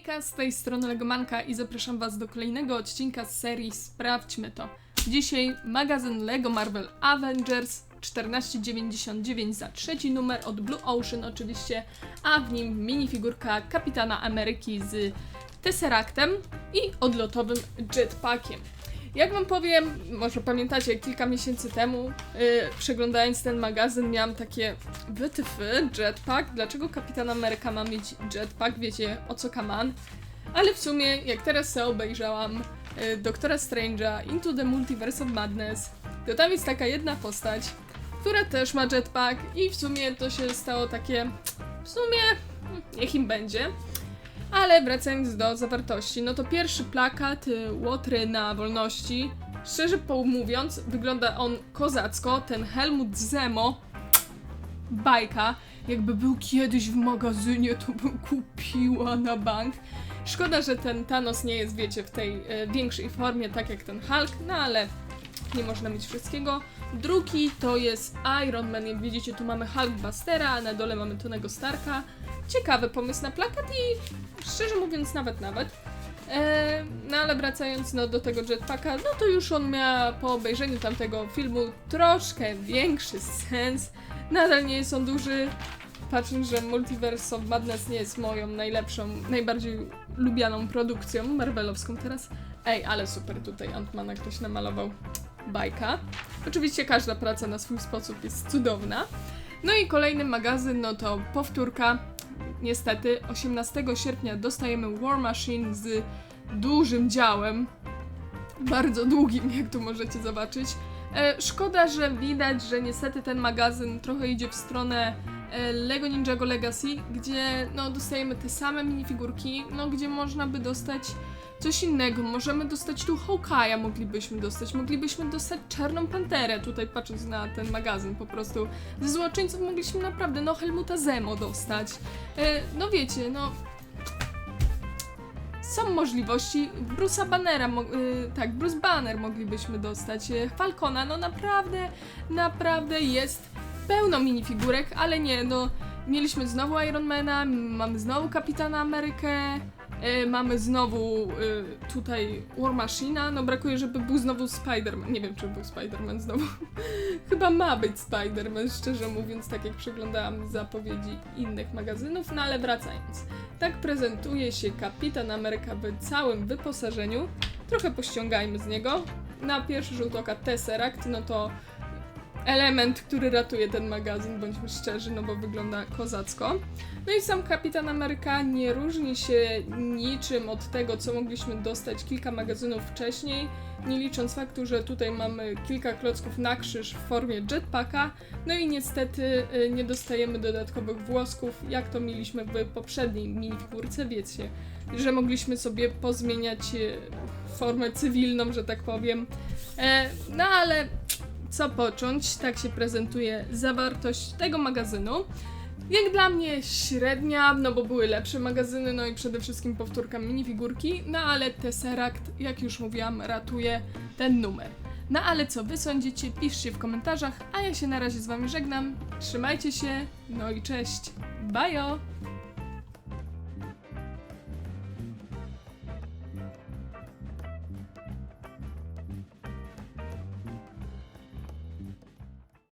Hejka, z tej strony Legomanka i zapraszam Was do kolejnego odcinka z serii Sprawdźmy to. Dzisiaj magazyn Lego Marvel Avengers 1499 za trzeci numer od Blue Ocean oczywiście, a w nim minifigurka Kapitana Ameryki z Tesseractem i odlotowym jetpackiem. Jak wam powiem, może pamiętacie, kilka miesięcy temu, yy, przeglądając ten magazyn, miałam takie wytyfy, jetpack, dlaczego Kapitan Ameryka ma mieć jetpack, wiecie o co kaman. Ale w sumie, jak teraz sobie obejrzałam yy, Doktora Strange'a Into the Multiverse of Madness, to tam jest taka jedna postać, która też ma jetpack i w sumie to się stało takie, w sumie, hmm, niech im będzie. Ale wracając do zawartości, no to pierwszy plakat y, Łotry na wolności. Szczerze mówiąc, wygląda on kozacko. Ten Helmut Zemo, bajka, jakby był kiedyś w magazynie, to bym kupiła na bank. Szkoda, że ten Thanos nie jest, wiecie, w tej e, większej formie, tak jak ten Hulk, no ale nie można mieć wszystkiego. Drugi to jest Iron Man, jak widzicie, tu mamy Hulkbustera, a na dole mamy Tonego Starka. Ciekawy pomysł na plakat i szczerze mówiąc nawet nawet. E, no ale wracając no, do tego jetpacka, no to już on miał po obejrzeniu tamtego filmu troszkę większy sens. Nadal nie jest on duży, patrząc, że Multiverse of Madness nie jest moją najlepszą, najbardziej lubianą produkcją marvelowską teraz. Ej, ale super tutaj Antmana ktoś namalował bajka. Oczywiście każda praca na swój sposób jest cudowna. No i kolejny magazyn, no to powtórka. Niestety 18 sierpnia dostajemy War Machine z dużym działem. Bardzo długim, jak tu możecie zobaczyć. E, szkoda, że widać, że niestety ten magazyn trochę idzie w stronę Lego Ninjago Legacy, gdzie no, dostajemy te same minifigurki, no, gdzie można by dostać coś innego. Możemy dostać tu Hawkeye'a, moglibyśmy dostać, moglibyśmy dostać Czarną Panterę, tutaj patrząc na ten magazyn po prostu. Ze złoczyńców mogliśmy naprawdę, no, Helmuta Zemo dostać. E, no wiecie, no... Są możliwości. Bruce'a Bannera, y, tak, Bruce Banner moglibyśmy dostać. Falcona, no naprawdę, naprawdę jest pełno minifigurek, ale nie, no mieliśmy znowu Ironmana, mamy znowu Kapitana Amerykę, y, mamy znowu y, tutaj War Machina, no brakuje, żeby był znowu Spider-Man. Nie wiem, czy był Spider-Man znowu. Chyba ma być Spider-Man, szczerze mówiąc, tak jak przeglądałam zapowiedzi innych magazynów, no ale wracając. Tak prezentuje się Kapitan Ameryka w całym wyposażeniu. Trochę pościągajmy z niego. Na pierwszy rzut oka Tesseract, no to element, który ratuje ten magazyn, bądźmy szczerzy, no bo wygląda kozacko. No i sam Kapitan Ameryka nie różni się niczym od tego, co mogliśmy dostać kilka magazynów wcześniej, nie licząc faktu, że tutaj mamy kilka klocków na krzyż w formie jetpacka, no i niestety y, nie dostajemy dodatkowych włosków, jak to mieliśmy w poprzedniej minifigurce, wiecie, że mogliśmy sobie pozmieniać y, formę cywilną, że tak powiem. E, no ale co począć, tak się prezentuje zawartość tego magazynu. Jak dla mnie średnia, no bo były lepsze magazyny, no i przede wszystkim powtórka minifigurki, no ale Tesseract, jak już mówiłam, ratuje ten numer. No ale co wy sądzicie, piszcie w komentarzach, a ja się na razie z wami żegnam. Trzymajcie się, no i cześć. Bajo!